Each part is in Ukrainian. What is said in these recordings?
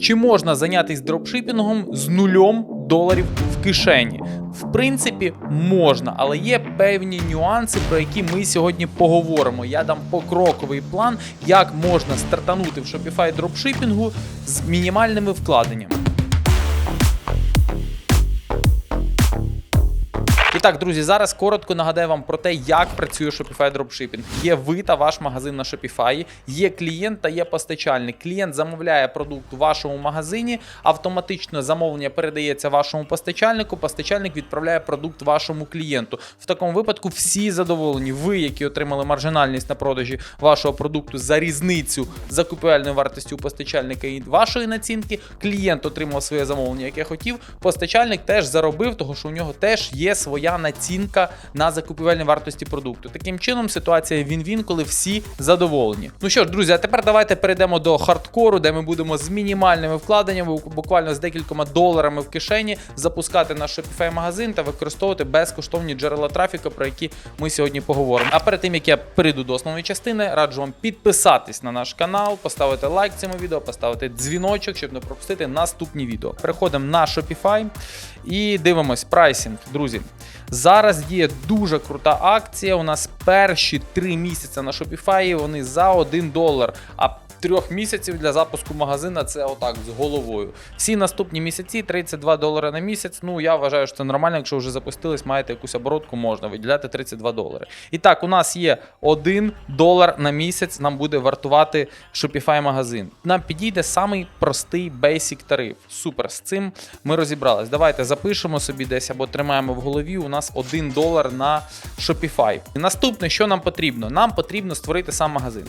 Чи можна зайнятися дропшипінгом з нульом доларів в кишені? В принципі, можна, але є певні нюанси, про які ми сьогодні поговоримо. Я дам покроковий план, як можна стартанути в Shopify дропшипінгу з мінімальними вкладеннями. І так, друзі, зараз коротко нагадаю вам про те, як працює Shopify Dropshipping. Є ви та ваш магазин на Shopify, є клієнт та є постачальник. Клієнт замовляє продукт у вашому магазині, автоматично замовлення передається вашому постачальнику. Постачальник відправляє продукт вашому клієнту. В такому випадку всі задоволені. Ви, які отримали маржинальність на продажі вашого продукту за різницю закупівельної вартості у постачальника і вашої націнки. Клієнт отримав своє замовлення, яке хотів. Постачальник теж заробив, тому що у нього теж є своя націнка на закупівельній вартості продукту. Таким чином, ситуація він-він, коли всі задоволені. Ну що ж, друзі, а тепер давайте перейдемо до хардкору, де ми будемо з мінімальними вкладеннями, буквально з декількома доларами в кишені, запускати наш Shopify магазин та використовувати безкоштовні джерела трафіку, про які ми сьогодні поговоримо. А перед тим як я перейду до основної частини, раджу вам підписатись на наш канал, поставити лайк цьому відео, поставити дзвіночок, щоб не пропустити наступні відео. Переходимо на Shopify і дивимось прайсинг, друзі. Зараз є дуже крута акція. У нас перші три місяці на Shopify вони за 1 долар. А трьох місяців для запуску магазина це отак з головою. Всі наступні місяці 32 долари на місяць. Ну я вважаю, що це нормально. Якщо вже запустились, маєте якусь оборотку, можна виділяти 32 долари. І так, у нас є 1 долар на місяць. Нам буде вартувати Shopify магазин. Нам підійде самий простий basic тариф. Супер, з цим ми розібрались. Давайте запишемо собі десь або тримаємо в голові. У нас 1 долар на Shopify. Наступне, що нам потрібно? Нам потрібно створити сам магазин.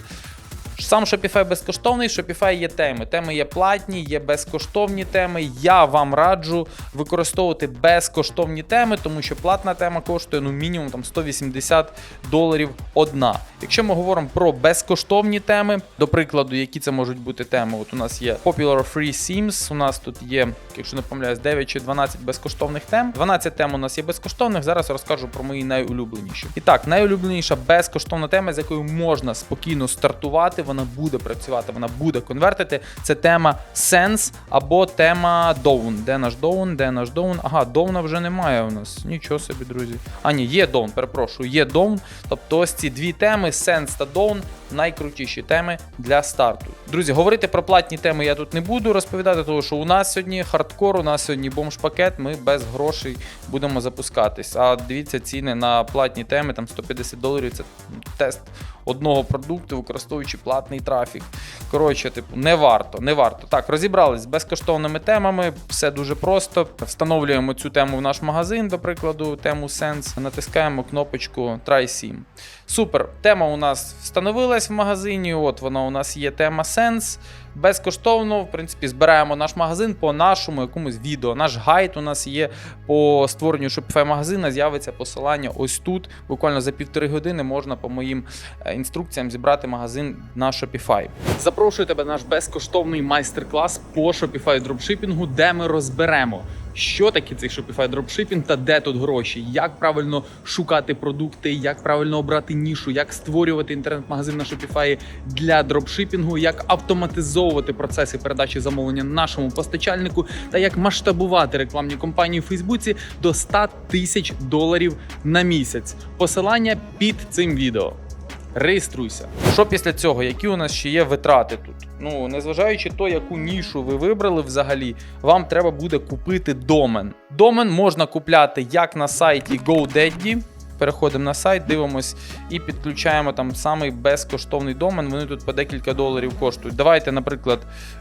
Сам Shopify безкоштовний, Shopify є теми. Теми є платні, є безкоштовні теми. Я вам раджу використовувати безкоштовні теми, тому що платна тема коштує ну мінімум там 180 доларів одна. Якщо ми говоримо про безкоштовні теми, до прикладу, які це можуть бути теми, от у нас є Popular Free Themes, у нас тут є, якщо не помиляюсь, 9 чи 12 безкоштовних тем. 12 тем у нас є безкоштовних. Зараз розкажу про мої найулюбленіші. І так, найулюбленіша безкоштовна тема, з якою можна спокійно стартувати, вона буде працювати, вона буде конвертити. Це тема Sense або тема Down. Де наш Down? Де наш Down? Ага, Down вже немає у нас. Нічого собі, друзі. А, ні, є Down, перепрошую, є Down. Тобто ось ці дві теми, Sense та Down, найкрутіші теми для старту. Друзі, говорити про платні теми я тут не буду розповідати, тому що у нас сьогодні хардкор, у нас сьогодні бомж-пакет, ми без грошей будемо запускатись. А дивіться ціни на платні теми, там 150 доларів це тест одного продукту, використовуючи платний трафік. Коротше, типу, не варто, не варто. Так, розібрались з безкоштовними темами, все дуже просто. Встановлюємо цю тему в наш магазин, до прикладу, тему Sense, натискаємо кнопочку Try Sim. Супер. Тема у нас встановилась в магазині. От вона у нас є тема Sense. Безкоштовно, в принципі, збираємо наш магазин по нашому якомусь відео. Наш гайд у нас є по створенню Shopify магазина. З'явиться посилання ось тут. Буквально за півтори години можна по моїм е, інструкціям зібрати магазин на Shopify. Запрошую тебе на наш безкоштовний майстер-клас по Shopify дропшипінгу, де ми розберемо. Що таке цей Shopify дропшипінг та де тут гроші? Як правильно шукати продукти, як правильно обрати нішу, як створювати інтернет-магазин на Shopify для дропшипінгу, як автоматизовувати процеси передачі замовлення нашому постачальнику та як масштабувати рекламні кампанії у Фейсбуці до 100 тисяч доларів на місяць. Посилання під цим відео. Реєструйся. Що після цього? Які у нас ще є витрати тут? Ну, незважаючи то, яку нішу ви вибрали взагалі, вам треба буде купити домен. Домен можна купляти як на сайті GoDaddy. Переходимо на сайт, дивимось і підключаємо там самий безкоштовний домен. Вони тут по декілька доларів коштують. Давайте, наприклад,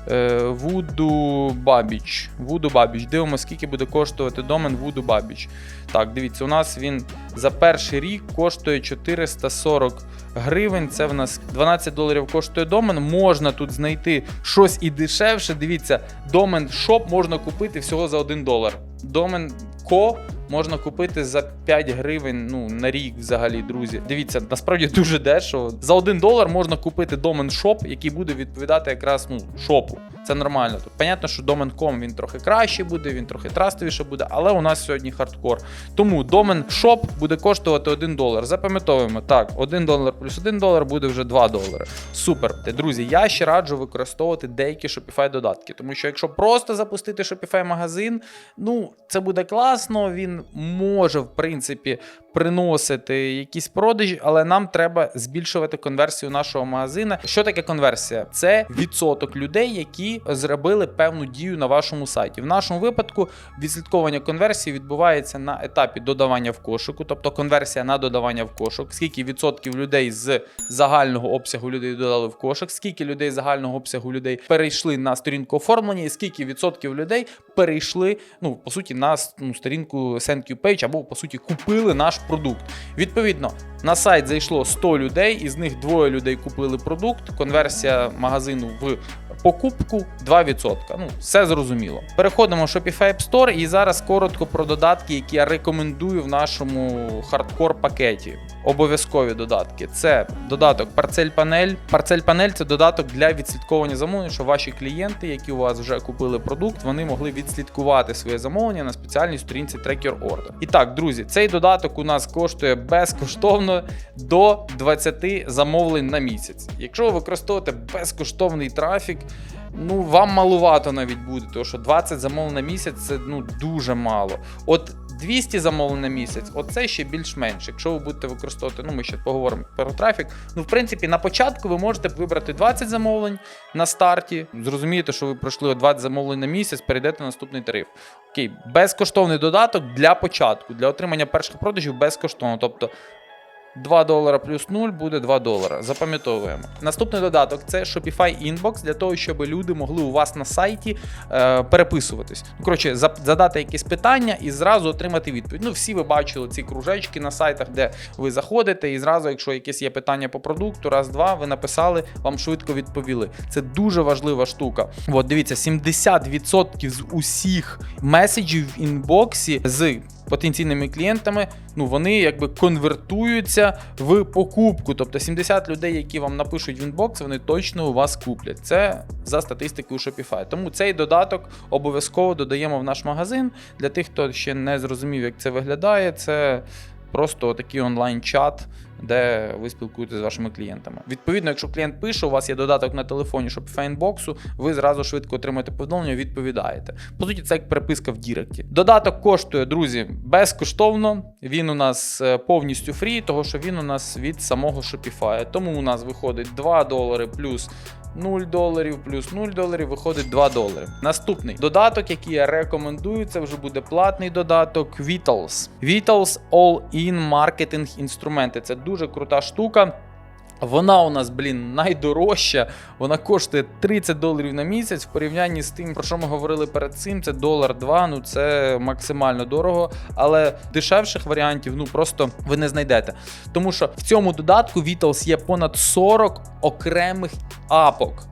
е, Voodoo Babbage. Voodoo Babbage. Дивимося, скільки буде коштувати домен Voodoo Babbage. Так, дивіться, у нас він за перший рік коштує 440 гривень. Це в нас 12 доларів коштує домен. Можна тут знайти щось і дешевше. Дивіться, домен шоп можна купити всього за 1 долар. Домен ко можна купити за 5 гривень ну, на рік взагалі, друзі. Дивіться, насправді дуже дешево. За 1 долар можна купити домен шоп, який буде відповідати якраз ну, шопу. Це нормально. Тут понятно, що домен.com він трохи краще буде, він трохи трастовіше буде, але у нас сьогодні хардкор. Тому домен шоп буде коштувати 1 долар. Запам'ятовуємо, так, 1 долар плюс 1 долар буде вже 2 долари. Супер. Друзі, я ще раджу використовувати деякі Shopify додатки, тому що якщо просто запустити Shopify магазин, ну це буде класно. Він може, в принципі, приносити якісь продажі, але нам треба збільшувати конверсію нашого магазина. Що таке конверсія? Це відсоток людей, які зробили певну дію на вашому сайті. В нашому випадку відслідковування конверсії відбувається на етапі додавання в кошику, тобто конверсія на додавання в кошик, скільки відсотків людей з загального обсягу людей додали в кошик, скільки людей з загального обсягу людей перейшли на сторінку оформлення, і скільки відсотків людей перейшли, ну по суті, на ну, сторінку Thank You Page або по суті купили наш продукт. Відповідно, на сайт зайшло 100 людей, із них двоє людей купили продукт. Конверсія магазину в покупку 2%. Ну, все зрозуміло. Переходимо в Shopify App Store і зараз коротко про додатки, які я рекомендую в нашому хардкор пакеті. Обов'язкові додатки. Це додаток. Parcel Panel – це додаток для відслідковування замовлень, що ваші клієнти, які у вас вже купили продукт, вони могли відслідкувати своє замовлення на спеціальній сторінці Tracker Order. І так, друзі, цей додаток у нас коштує безкоштовно до 20 замовлень на місяць. Якщо ви використовуєте безкоштовний трафік, ну вам малувато навіть буде, тому що 20 замовлень на місяць це ну дуже мало. От 200 замовлень на місяць, оце ще більш-менш. Якщо ви будете використовувати, ну ми ще поговоримо про трафік. Ну, в принципі, на початку ви можете вибрати 20 замовлень на старті. Зрозумієте, що ви пройшли 20 замовлень на місяць, перейдете на наступний тариф. Окей, безкоштовний додаток для початку, для отримання перших продажів безкоштовно. Тобто 2 долара плюс 0 буде 2 долара. Запам'ятовуємо. Наступний додаток це Shopify Inbox для того, щоб люди могли у вас на сайті е, переписуватись. Ну, коротше, за- задати якісь питання і зразу отримати відповідь. Ну, всі ви бачили ці кружечки на сайтах, де ви заходите, і зразу, якщо якесь є питання по продукту, раз-два, ви написали, вам швидко відповіли. Це дуже важлива штука. От дивіться, 70% з усіх меседжів в інбоксі з потенційними клієнтами, ну вони якби конвертуються в покупку. Тобто 70 людей, які вам напишуть в інбокс, вони точно у вас куплять. Це за статистикою Shopify. Тому цей додаток обов'язково додаємо в наш магазин. Для тих, хто ще не зрозумів, як це виглядає, це просто такий онлайн-чат. Де ви спілкуєтеся з вашими клієнтами. Відповідно, якщо клієнт пише, у вас є додаток на телефоні Shopify Inbox, ви зразу швидко отримуєте повідомлення, відповідаєте. По суті, це як переписка в Діректі. Додаток коштує, друзі, безкоштовно. Він у нас е, повністю фрі, того що він у нас від самого Shopify. Тому у нас виходить 2 долари плюс 0 доларів плюс 0 доларів виходить 2 долари. Наступний додаток, який я рекомендую, це вже буде платний додаток Vitals. Vitals All-in Marketing інструменти. Це дуже крута штука. Вона у нас, блін, найдорожча. Вона коштує 30 доларів на місяць. В порівнянні з тим, про що ми говорили перед цим, це долар 2, ну це максимально дорого. Але дешевших варіантів ну просто ви не знайдете. Тому що в цьому додатку Vitals є понад 40 окремих апок.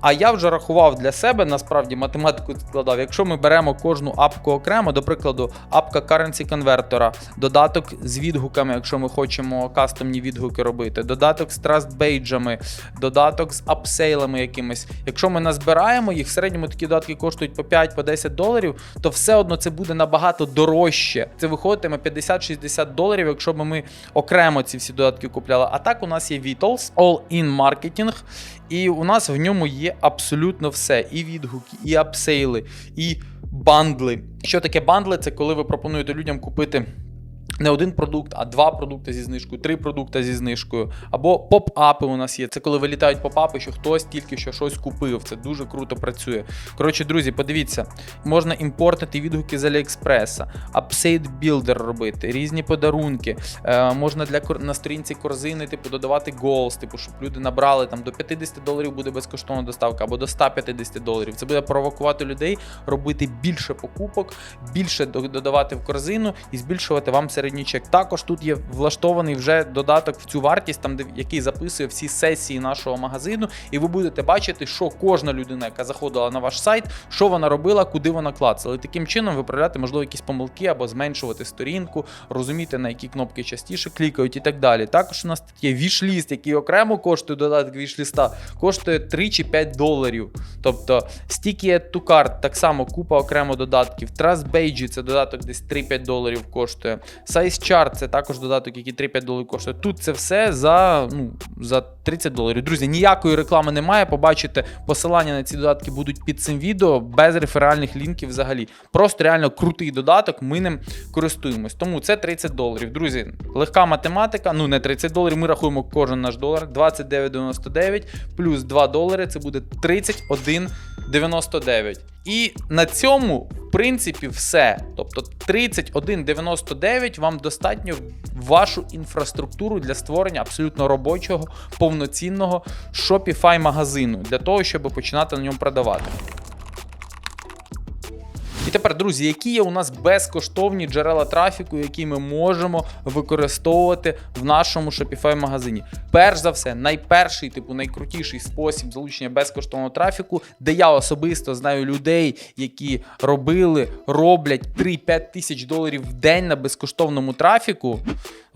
А я вже рахував для себе, насправді математику складав. Якщо ми беремо кожну апку окремо, до прикладу, апка currency конвертора, додаток з відгуками, якщо ми хочемо кастомні відгуки робити, додаток з трастбейджами, додаток з апсейлами якимись. Якщо ми назбираємо їх, в середньому такі додатки коштують по 5-10 доларів, то все одно це буде набагато дорожче. Це виходитиме 50-60 доларів, якщо б ми окремо ці всі додатки купляли. А так у нас є Vitals, All-in Marketing, і у нас в ньому є абсолютно все: і відгуки, і апсейли, і бандли. Що таке бандли? Це коли ви пропонуєте людям купити. Не один продукт, а два продукти зі знижкою, три продукти зі знижкою. Або поп-апи у нас є. Це коли вилітають поп-апи, що хтось тільки що щось купив. Це дуже круто працює. Коротше, друзі, подивіться, можна імпортити відгуки з Аліекспреса, апсейд білдер робити, різні подарунки. Е, можна для на сторінці корзини, типу, додавати голос, типу, щоб люди набрали там до 50 доларів буде безкоштовна доставка, або до 150 доларів. Це буде провокувати людей робити більше покупок, більше додавати в корзину і збільшувати вам середній середній. Також тут є влаштований вже додаток в цю вартість, там де який записує всі сесії нашого магазину, і ви будете бачити, що кожна людина, яка заходила на ваш сайт, що вона робила, куди вона клацала. І таким чином виправляти можливо якісь помилки або зменшувати сторінку, розуміти на які кнопки частіше клікають і так далі. Також у нас тут є вішліст, який окремо коштує додаток вішліста, коштує 3 чи 5 доларів. Тобто to Cart, так само купа окремо додатків. Trust Beige це додаток десь 3-5 доларів коштує. Size Chart це також додаток, який 3-5 доларів коштує. Тут це все за, ну, за 30 доларів. Друзі, ніякої реклами немає. Побачите, посилання на ці додатки будуть під цим відео без реферальних лінків взагалі. Просто реально крутий додаток, ми ним користуємось. Тому це 30 доларів. Друзі, легка математика. Ну не 30 доларів. Ми рахуємо кожен наш долар. 29,99 плюс 2 долари. Це буде 31,99. І на цьому, в принципі, все. Тобто 31,99 вам достатньо вашу інфраструктуру для створення абсолютно робочого, повноцінного Shopify магазину для того, щоб починати на ньому продавати. І тепер, друзі, які є у нас безкоштовні джерела трафіку, які ми можемо використовувати в нашому Shopify магазині? Перш за все, найперший, типу, найкрутіший спосіб залучення безкоштовного трафіку, де я особисто знаю людей, які робили, роблять 3-5 тисяч доларів в день на безкоштовному трафіку.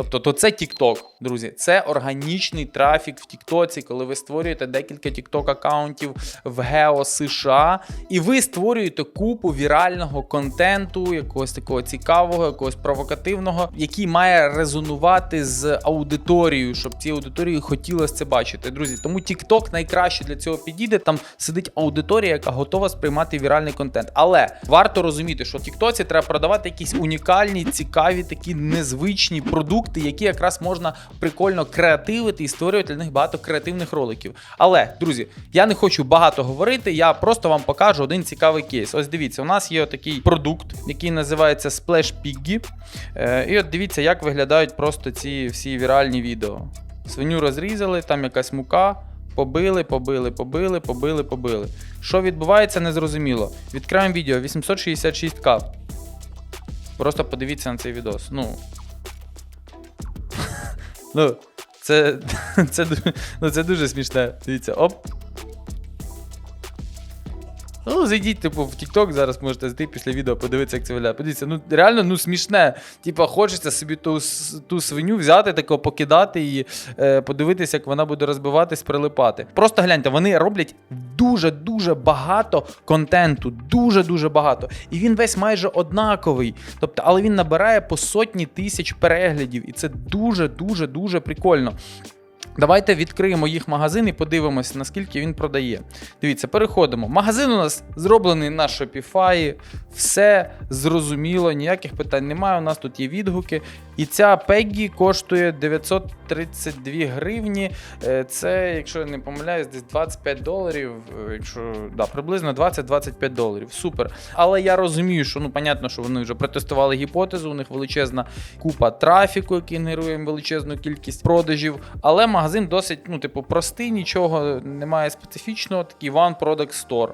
Тобто, то це TikTok, друзі. Це органічний трафік в TikTok, коли ви створюєте декілька TikTok аккаунтів в Гео США, і ви створюєте купу вірального контенту, якогось такого цікавого, якогось провокативного, який має резонувати з аудиторією, щоб цій аудиторії хотілося це бачити. Друзі, тому TikTok найкраще для цього підійде. Там сидить аудиторія, яка готова сприймати віральний контент. Але варто розуміти, що в TikTok треба продавати якісь унікальні, цікаві, такі незвичні продукти, які якраз можна прикольно креативити і створювати для них багато креативних роликів. Але, друзі, я не хочу багато говорити, я просто вам покажу один цікавий кейс. Ось дивіться, у нас є такий продукт, який називається Splash Piggy. Е, І от дивіться, як виглядають просто ці всі віральні відео. Свиню розрізали, там якась мука. Побили, побили, побили, побили, побили. Що відбувається, незрозуміло. Відкриваємо відео 866к. Просто подивіться на цей відос. Ну. Ну, це, це, ну, це дуже смішне. Дивіться, оп. Ну, зайдіть, типу, в TikTok зараз можете зайти після відео, подивитися, як це виглядає. Подивіться, ну реально ну смішне. Типа, хочеться собі ту, ту свиню взяти, тако покидати і е, подивитися, як вона буде розбиватись, прилипати. Просто гляньте, вони роблять дуже-дуже багато контенту, дуже-дуже багато. І він весь майже однаковий. Тобто, але він набирає по сотні тисяч переглядів, і це дуже-дуже дуже прикольно. Давайте відкриємо їх магазин і подивимося, наскільки він продає. Дивіться, переходимо. Магазин у нас зроблений на Shopify, все зрозуміло, ніяких питань немає. У нас тут є відгуки. І ця Пеггі коштує 932 гривні. Е, Це, якщо я не помиляюсь, десь 25 доларів. е, Якщо да, приблизно 20-25 доларів. Супер. Але я розумію, що ну, понятно, що вони вже протестували гіпотезу, у них величезна купа трафіку, який генерує величезну кількість продажів. Але магазин досить, ну, типу, простий, нічого немає специфічного, такий One Product Store.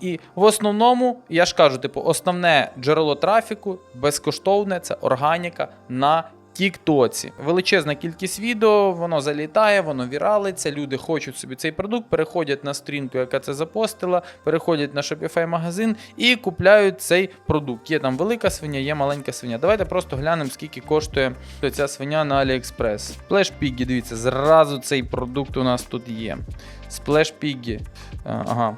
І в основному, я ж кажу, типу, основне джерело трафіку безкоштовне це органіка на Тіктоці. Величезна кількість відео, воно залітає, воно віралиться, люди хочуть собі цей продукт, переходять на сторінку, яка це запостила, переходять на Shopify магазин і купляють цей продукт. Є там велика свиня, є маленька свиня. Давайте просто глянемо, скільки коштує ця свиня на AliExpress. Splash Piggy, дивіться, зразу цей продукт у нас тут є. Splash Piggy. Ага.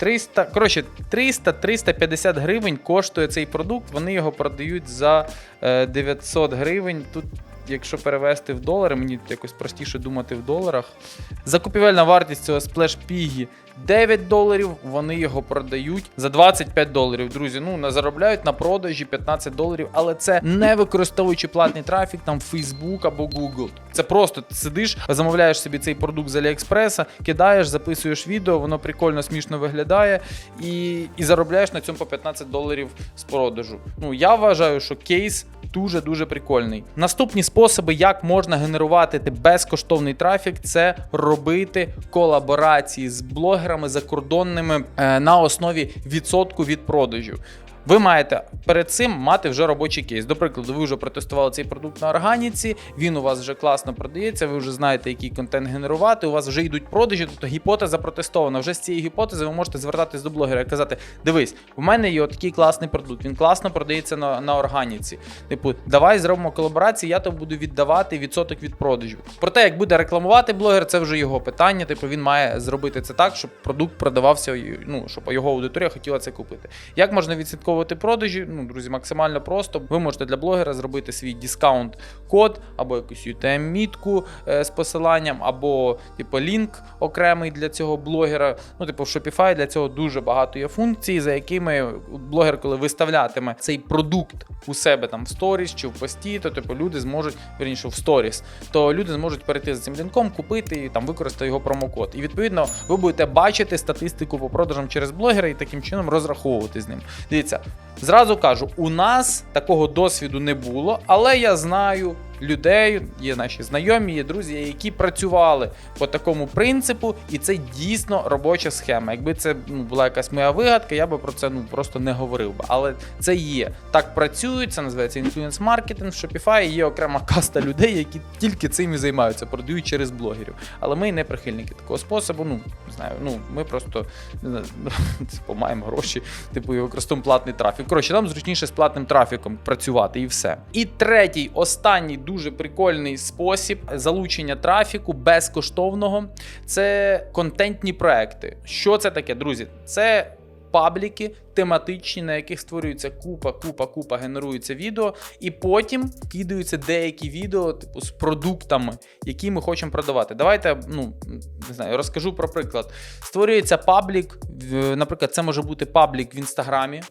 300, коротше, 300-350 гривень коштує цей продукт. Вони його продають за е, 900 гривень. Тут, якщо перевести в долари, мені якось простіше думати в доларах. Закупівельна вартість цього Splash Piggy 9 доларів. Вони його продають за 25 доларів. Друзі, ну не заробляють на продажі 15 доларів, але це не використовуючи платний трафік там Facebook або Google. Це просто ти сидиш, замовляєш собі цей продукт з Аліекспреса, кидаєш, записуєш відео, воно прикольно, смішно виглядає, і, і заробляєш на цьому по 15 доларів з продажу. Ну я вважаю, що кейс. Дуже дуже прикольний. Наступні способи, як можна генерувати безкоштовний трафік, це робити колаборації з блогерами закордонними е, на основі відсотку від продажів. Ви маєте перед цим мати вже робочий кейс. До прикладу, ви вже протестували цей продукт на органіці, він у вас вже класно продається, ви вже знаєте, який контент генерувати, у вас вже йдуть продажі, тобто гіпотеза протестована. Вже з цієї гіпотези ви можете звертатись до блогера і казати: дивись, у мене є такий класний продукт, він класно продається на, на органіці. Типу, давай зробимо колаборацію, я тобі буду віддавати відсоток від продажів. Проте, як буде рекламувати блогер, це вже його питання. Типу, він має зробити це так, щоб продукт продавався, ну щоб його аудиторія хотіла це купити. Як можна відслідковувати продажі? Ну, друзі, максимально просто. Ви можете для блогера зробити свій дискаунт код або якусь UTM-мітку е, з посиланням, або типу лінк окремий для цього блогера. Ну, типу, в Shopify для цього дуже багато є функцій, за якими блогер, коли виставлятиме цей продукт у себе там в сторіс чи в пості, то типу люди зможуть верніше в сторіс, то люди зможуть перейти за цим лінком, купити і там використати його промокод. І відповідно ви будете бачити статистику по продажам через блогера і таким чином розраховувати з ним. Дивіться, зразу кажу, у нас такого досвіду не було, але я знаю. Людей, є наші знайомі, є друзі, які працювали по такому принципу, і це дійсно робоча схема. Якби це ну, була якась моя вигадка, я би про це ну просто не говорив би. Але це є. Так працюють, це називається інфлюенс-маркетинг. В Shopify є окрема каста людей, які тільки цим і займаються, продають через блогерів. Але ми не прихильники такого способу. Ну не знаю, ну ми просто типу, маємо гроші, типу, і використовуємо платний трафік. Коротше, нам зручніше з платним трафіком працювати і все. І третій, останній дуже прикольний спосіб залучення трафіку безкоштовного це контентні проекти. Що це таке, друзі? Це пабліки тематичні, на яких створюється купа, купа, купа, генерується відео, і потім кидаються деякі відео, типу, з продуктами, які ми хочемо продавати. Давайте, ну не знаю, розкажу про приклад. Створюється паблік, наприклад, це може бути паблік в інстаграмі.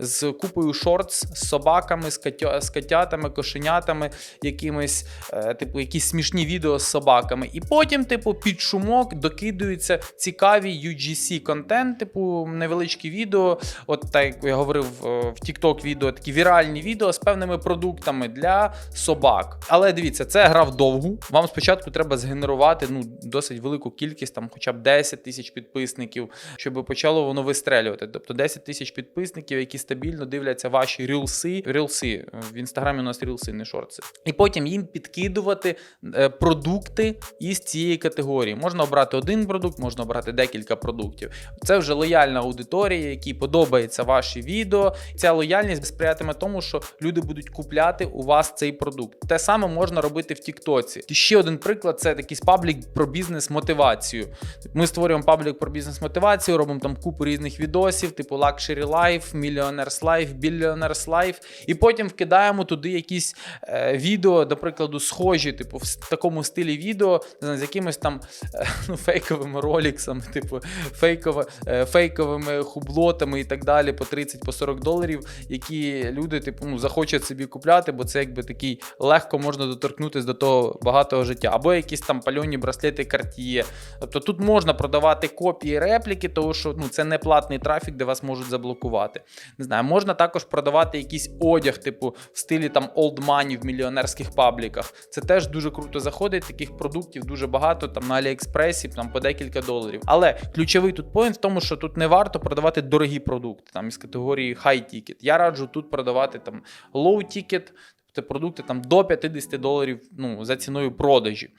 З купою шортс, з собаками, з, котя- з котятами, кошенятами, якимись, е, типу, якісь смішні відео з собаками. І потім, типу, під шумок докидуються цікаві UGC контент, типу, невеличкі відео. От так як я говорив е, в TikTok відео, такі віральні відео з певними продуктами для собак. Але дивіться, це гра вдовгу. Вам спочатку треба згенерувати ну, досить велику кількість, там хоча б 10 тисяч підписників, щоб почало воно вистрелювати. Тобто 10 тисяч підписників, які стабільно дивляться ваші рілси. Рілси в інстаграмі у нас рілси, не шорти. І потім їм підкидувати е, продукти із цієї категорії. Можна обрати один продукт, можна обрати декілька продуктів. Це вже лояльна аудиторія, якій подобається ваші відео. Ця лояльність сприятиме тому, що люди будуть купляти у вас цей продукт. Те саме можна робити в Тіктоці. Ще один приклад це такий паблік про бізнес-мотивацію. Ми створюємо паблік про бізнес-мотивацію, робимо там купу різних відосів, типу Luxury Life, Millionaires Life, Billionaires Life, і потім вкидаємо туди якісь е, відео, до прикладу, схожі, типу, в такому стилі відео, не знаю, з якимось там е, ну, фейковими роліксами, типу, фейково, е, фейковими хублотами і так далі, по 30 по 40 доларів, які люди, типу, ну, захочуть собі купляти, бо це якби такий легко можна доторкнутися до того багатого життя. Або якісь там пальоні браслети Cartier. Тобто тут можна продавати копії репліки, тому що ну, це не платний трафік, де вас можуть заблокувати. Не знаю, можна також продавати якийсь одяг, типу в стилі там old money в мільйонерських пабліках. Це теж дуже круто заходить. Таких продуктів дуже багато там на Аліекспресі, там по декілька доларів. Але ключовий тут поінт в тому, що тут не варто продавати дорогі продукти там із категорії high ticket. Я раджу тут продавати там low ticket, це продукти там до 50 доларів ну, за ціною продажі.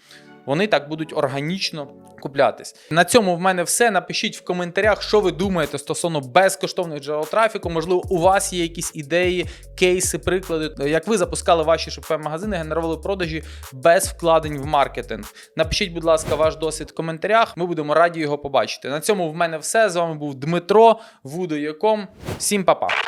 Вони так будуть органічно куплятись. На цьому в мене все. Напишіть в коментарях, що ви думаєте стосовно безкоштовних джерел трафіку. Можливо, у вас є якісь ідеї, кейси, приклади, як ви запускали ваші Shopify магазини, генерували продажі без вкладень в маркетинг. Напишіть, будь ласка, ваш досвід в коментарях. Ми будемо раді його побачити. На цьому в мене все. З вами був Дмитро Вудояком. Всім па-па!